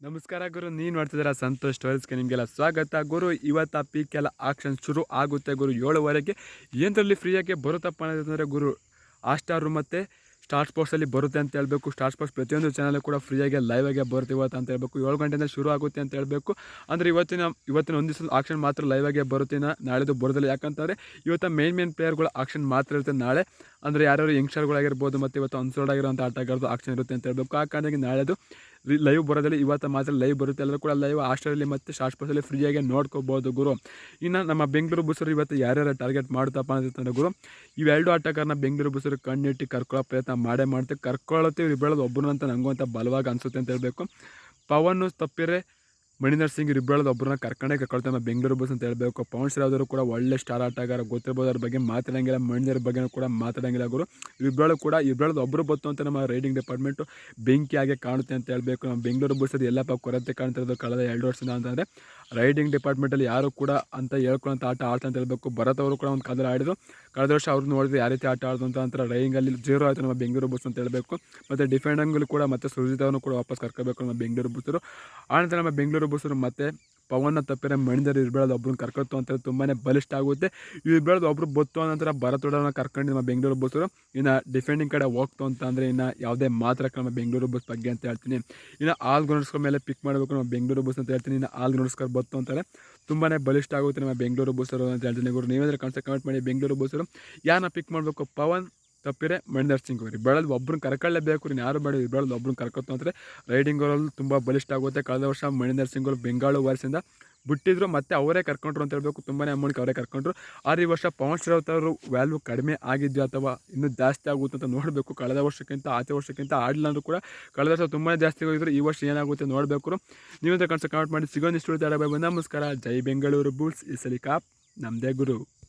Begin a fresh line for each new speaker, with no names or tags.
ನಮಸ್ಕಾರ ಗುರು, ನೀನು ನೋಡ್ತಿದ್ದೀರಾ ಸಂತೋಷ್ ಸ್ಟೋರೀಸ್ಗೆ ನಿಮಗೆಲ್ಲ ಸ್ವಾಗತ. ಗುರು, ಇವತ್ತು ಪೀಕ್ ಎಲ್ಲ ಆಕ್ಷನ್ ಶುರು ಆಗುತ್ತೆ ಗುರು, ಏಳುವರೆಗೆ. ಏನರಲ್ಲಿ ಫ್ರೀಯಾಗಿ ಬರುತ್ತಪ್ಪ ಅನ್ನೋದಂದರೆ ಗುರು ಸ್ಟಾರ್ ಮತ್ತು ಸ್ಟಾರ್ ಸ್ಪೋರ್ಟ್ಸಲ್ಲಿ ಬರುತ್ತೆ ಅಂತ ಹೇಳಬೇಕು. ಸ್ಟಾರ್ ಸ್ಪೋರ್ಟ್ಸ್ ಪ್ರತಿಯೊಂದು ಚಾನಲ್ ಕೂಡ ಫ್ರೀಯಾಗಿ ಲೈವ್ ಆಗಿ ಬರುತ್ತೆ ಇವತ್ತು ಅಂತ ಹೇಳಬೇಕು. ಏಳು ಗಂಟೆಯಿಂದ ಶುರು ಆಗುತ್ತೆ ಅಂತ ಹೇಳಬೇಕು. ಅಂದರೆ ಇವತ್ತಿನ ಇವತ್ತಿನ ಒಂದು ದಿವಸ ಆಕ್ಷನ್ ಮಾತ್ರ ಲೈವ್ ಆಗಿ ಬರುತ್ತೆ. ನಾಳೆದು ಬರೋದಿಲ್ಲ. ಯಾಕಂತಂದರೆ ಇವತ್ತು ಮೇನ್ ಮೇನ್ ಪ್ಲೇಯರ್ಗಳು ಆಕ್ಷನ್ ಮಾತ್ರ ಇರುತ್ತೆ ನಾಳೆ. ಅಂದರೆ ಯಾರ್ಯಾರು ಯಂಗ್ಸ್ಟರ್ಗಳಾಗಿರ್ಬೋದು ಮತ್ತು ಇವತ್ತು ಅನ್ಸೋಲ್ಡ್ ಆಗಿರೋಂಥ ಆಟಗಾರದು ಆಕ್ಷನ್ ಇರುತ್ತೆ ಅಂತ ಹೇಳಬೇಕು. ಆ ಕಾರಣಕ್ಕೆ ನಾಳೆದು ಲೈವ್ ಬರೋದಲ್ಲಿ ಇವತ್ತು ಮಾತ್ರ ಲೈವ್ ಬರುತ್ತೆ. ಎಲ್ಲರೂ ಕೂಡ ಲೈವ್ ಹಾಸ್ಟೆಲಲ್ಲಿ ಮತ್ತು ಶಾರ್ಟ್ ಸ್ಪೋರ್ಟ್ಸಲ್ಲಿ ಫ್ರೀಯಾಗಿ ನೋಡ್ಕೋಬೋದು ಗುರು. ಇನ್ನು ನಮ್ಮ ಬೆಂಗಳೂರು ಬುಸರು ಇವತ್ತು ಯಾರ್ಯಾರು ಟಾರ್ಗೆಟ್ ಮಾಡ್ತಪ್ಪ ಅಂತಂದ್ರೆ ಗುರು. ಇವೆರಡು ಆಟಗಾರನ ಬೆಂಗಳೂರು ಬುಸರು ಕಣ್ಣಿಟ್ಟು ಕರ್ಕೊಳ್ಳೋ ಪ್ರಯತ್ನ ಮಾಡೇ ಮಾಡ್ತೀವಿ. ಕರ್ಕೊಳ್ಳುತ್ತೆ ಇವ್ರು ಬೆಳೆದು ಒಬ್ಬರು ಅಂತ ನನಗೂ ಅಂತ ಬಲವಾಗಿ ಅನಿಸುತ್ತೆ ಅಂತ ಹೇಳಬೇಕು. ಪವನ್ ತಪ್ಪಿರೆ ಮಣಿಂದರ್ ಸಿಂಗ್ ಇಬ್ಬಳದ ಒಬ್ಬರನ್ನ ಕರ್ಕೊಂಡೇ ಕರ್ಕೊಳ್ತಾರೆ ನಮ್ಮ ಬೆಂಗಳೂರು ಬಸ್ ಅಂತ ಹೇಳಬೇಕು. ಪವನ್ ಶ್ರೀ ಕೂಡ ಒಳ್ಳೆ ಸ್ಟಾರ್ ಆಟಗಾರ ಗೊತ್ತಿರ್ಬೋದು ಅವ್ರ ಬಗ್ಗೆ ಮಾತಾಡಂಗಿಲ್ಲ. ಮಣಿಂದರ್ ಬಗ್ಗೆ ಕೂಡ ಮಾತಾಡಂಗಿಲ್ಲ ಗುರು. ಇಬ್ಬಳು ಕೂಡ ಇಬ್ಬಳದ ಒಬ್ಬರು ಬತ್ತು ಅಂತ ನಮ್ಮ ರೈಡಿಂಗ್ ಡಿಪಾರ್ಟ್ಮೆಂಟು ಆಗಿ ಕಾಣುತ್ತೆ ಅಂತ ಹೇಳಬೇಕು. ನಮ್ಮ ಬೆಂಗಳೂರು ಬಸ್ಸಲ್ಲಿ ಎಲ್ಲಪ್ಪ ಕೊರತೆ ಕಾಣ್ತಿರೋದು ಕಳೆದ ಎರಡು ವರ್ಷದಿಂದ ಅಂತಂದರೆ ರೈಡಿಂಗ್ ಡಿಪಾರ್ಟ್ಮೆಂಟಲ್ಲಿ ಯಾರು ಕೂಡ ಅಂತ ಹೇಳ್ಕೊಳ್ಳೋಂಥ ಆಟ ಆಡ್ತಾ ಅಂತ ಹೇಳಬೇಕು. ಭರತ್ ಅವರು ಕೂಡ ಒಂದು ಕಾಲದಲ್ಲಿ ಆಡಿದ್ರು. ಕಳೆದ ವರ್ಷ ಅವ್ರು ನೋಡಿದ್ರೆ ಯಾವ ರೀತಿ ಆಟ ಆಡಿದ್ರು ಅಂತ ನಂತರ ರೈಡಿಂಗಲ್ಲಿ ಜೀರೋ ಆಯಿತು ನಮ್ಮ ಬೆಂಗಳೂರು ಬಸ್ ಅಂತ ಹೇಳಬೇಕು. ಮತ್ತು ಡಿಫೆಂಡಂಗಲ್ಲಿ ಕೂಡ ಮತ್ತೆ ಸುಜಿತ್ ಅವರು ಕೂಡ ವಾಪಸ್ ಕರ್ಕೋಬೇಕು ನಮ್ಮ ಬೆಂಗಳೂರು ಬಸ್ಸರು ಆನಂತರ ನಮ್ಮ ಬೆಂಗಳೂರು ಬಸ್ಸರು ಮತ್ತೆ ಪವನ್ನ ತಪ್ಪಿರ ಇವ್ರು ಇರ್ಬೇಳದು ಒಬ್ರನ್ನ ಕರ್ಕೊತು ಅಂತ ತುಂಬಾ ಬಲಿಷ್ಠ ಆಗುತ್ತೆ. ಇರ್ಬೇಳದು ಒಬ್ರು ಬತ್ತು ನಂತರ ಭರತೋಡನ ಕರ್ಕೊಂಡು ನಮ್ಮ ಬೆಂಗಳೂರು ಬಸ್ಸರು ಇನ್ನು ಡಿಫೆಂಡಿಂಗ್ ಕಡೆ ಹೋಗ್ತು ಅಂತ ಅಂದರೆ ಇನ್ನು ಯಾವುದೇ ಮಾತ್ರ ನಮ್ಮ ಬೆಂಗಳೂರು ಬಸ್ ಬಗ್ಗೆ ಅಂತ ಹೇಳ್ತೀನಿ. ಇನ್ನು ಆಲ್ ಗ್ರೌಂಡ್ಸ್ಗಳ ಮೇಲೆ ಪಿಕ್ ಮಾಡಬೇಕು ನಮ್ಮ ಬೆಂಗಳೂರು ಬಸ್ ಅಂತ ಹೇಳ್ತೀನಿ. ಇನ್ನು ಆಲ್ ಗ್ರೌಂಡ್ಸ್ಗಳು ಬತ್ತು ಅಂತಾರೆ. ತುಂಬಾ ಬಲಿಷ್ಠ ಆಗುತ್ತೆ ನಮ್ಮ ಬೆಂಗಳೂರು ಬಸ್ಸರು ಅಂತ ಹೇಳ್ತೀನಿ ಗುರು. ನೀವೇಂದ್ರೆ ಕಾಣಿಸ್ತಾ ಕಮೆಂಟ್ ಮಾಡಿ ಬೆಂಗಳೂರು ಬಸ್ಸರು ಯಾರನ್ನ ಪಿಕ್ ಮಾಡಬೇಕು? ಪವನ್ ತಪ್ಪಿರೆ ಮಣಿದರ್ ಸಿಂಗ್ ಅವ್ರಿ ಬೆಳೆದು ಕರ್ಕೊಳ್ಳೇ ಕರ್ಕೊಳ್ಳೇಬೇಕು ನೀನು ಯಾರು ಬೇಡ ಬೆಳೆದು ಒಬ್ರನ್ನ ಕರ್ಕೊತು ಅಂದರೆ ರೈಡಿಂಗ್ ಅವರಲ್ಲಿ ತುಂಬ ಬಲಿಷ್ಠ ಆಗುತ್ತೆ. ಕಳೆದ ವರ್ಷ ಮಣಿಂದರ್ ಸಿಂಗ್ ಅವರು ಬೆಂಗಾಳು ವಾರಿಸಿಂದ ಬಿಟ್ಟಿದ್ರು. ಮತ್ತೆ ಅವರೇ ಕರ್ಕೊಂಡ್ರು ಅಂತ ಹೇಳಬೇಕು. ತುಂಬಾ ಅಮೌಂಟ್ ಅವರೇ ಕರ್ಕೊಂಡ್ರು. ಆರು ಈ ವರ್ಷ ಪವನ್ ಶ್ರಾವತ್ ಅವರು ವ್ಯಾಲ್ಯೂ ಕಡಿಮೆ ಆಗಿದ್ಯೋ ಅಥವಾ ಇನ್ನೂ ಜಾಸ್ತಿ ಆಗುತ್ತೆ ಅಂತ ನೋಡಬೇಕು. ಕಳೆದ ವರ್ಷಕ್ಕಿಂತ, ಆಚೆ ವರ್ಷಕ್ಕಿಂತ ಆಡಲಿಲ್ಲ ಅಂದರೂ ಕೂಡ ಕಳೆದ ವರ್ಷ ತುಂಬಾ ಜಾಸ್ತಿ ಹೋಗಿದ್ರು. ಈ ವರ್ಷ ಏನಾಗುತ್ತೆ ನೋಡಬೇಕು. ನೀವು ಕನ್ಸ ಕಮೆಂಟ್ ಮಾಡಿ. ಸಿಗೋನಿಷ್ಟು ನಮಸ್ಕಾರ. ಜೈ ಬೆಂಗಳೂರು ಬುಲ್ಸ್. ಈ ಸಲಿ ಕಾಪ್ ನಮ್ಮದೇ ಗುರು.